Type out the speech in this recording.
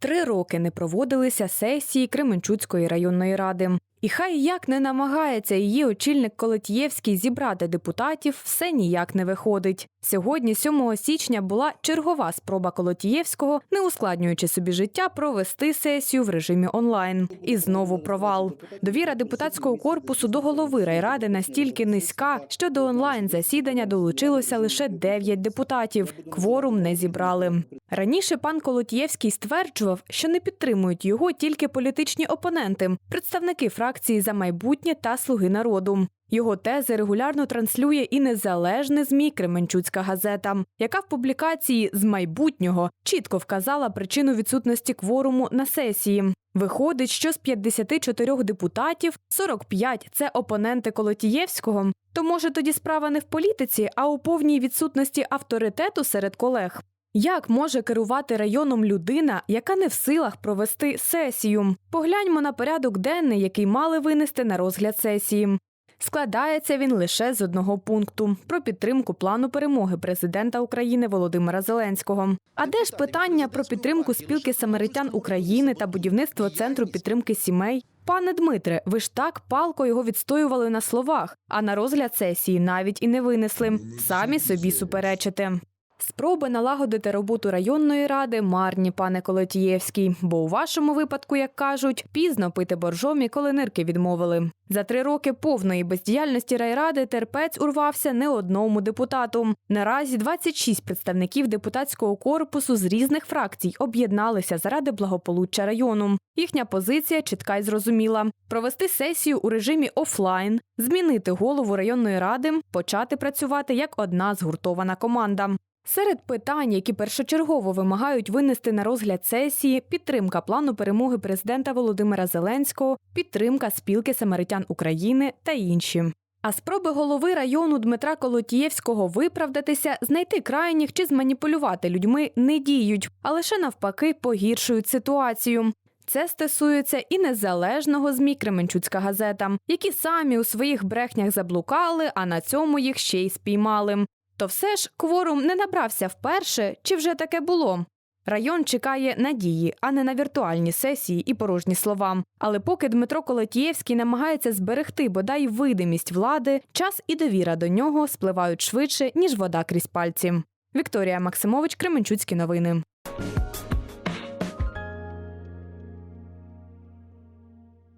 Три роки не проводилися сесії Кременчуцької районної ради. І хай як не намагається її очільник Колетієвський зібрати депутатів, все ніяк не виходить. Сьогодні, 7 січня, була чергова спроба Колотієвського, не ускладнюючи собі життя, провести сесію в режимі онлайн. І знову провал. Довіра депутатського корпусу до голови райради настільки низька, що до онлайн засідання долучилося лише 9 депутатів. Кворум не зібрали. Раніше пан Колотієвський стверджував, що не підтримують його тільки політичні опоненти, представники фракції за майбутнє та слуги народу. Його тези регулярно транслює і незалежне змі Кременчуцька газета, яка в публікації з майбутнього чітко вказала причину відсутності кворуму на сесії. Виходить, що з 54 депутатів 45 – це опоненти Колотієвського. То може тоді справа не в політиці, а у повній відсутності авторитету серед колег. Як може керувати районом людина, яка не в силах провести сесію? Погляньмо на порядок денний, який мали винести на розгляд сесії. Складається він лише з одного пункту про підтримку плану перемоги президента України Володимира Зеленського. А де ж питання про підтримку спілки самаритян України та будівництво центру підтримки сімей? Пане Дмитре, ви ж так палко його відстоювали на словах, а на розгляд сесії навіть і не винесли. Самі собі суперечите. Спроби налагодити роботу районної ради марні, пане Колотієвський, бо у вашому випадку, як кажуть, пізно пити боржомі, коли нирки відмовили. За три роки повної бездіяльності райради терпець урвався не одному депутату. Наразі 26 представників депутатського корпусу з різних фракцій об'єдналися заради благополуччя району. Їхня позиція чітка й зрозуміла: провести сесію у режимі офлайн, змінити голову районної ради, почати працювати як одна згуртована команда. Серед питань, які першочергово вимагають винести на розгляд сесії, підтримка плану перемоги президента Володимира Зеленського, підтримка спілки самаритян України та інші. А спроби голови району Дмитра Колотієвського виправдатися, знайти крайніх чи зманіпулювати людьми не діють, а лише навпаки погіршують ситуацію. Це стосується і незалежного змі Кременчуцька газета, які самі у своїх брехнях заблукали, а на цьому їх ще й спіймали. То все ж кворум не набрався вперше, чи вже таке було. Район чекає надії, а не на віртуальні сесії і порожні слова. Але поки Дмитро Колотієвський намагається зберегти бодай видимість влади, час і довіра до нього спливають швидше, ніж вода крізь пальці. Вікторія Максимович, Кременчуцькі новини.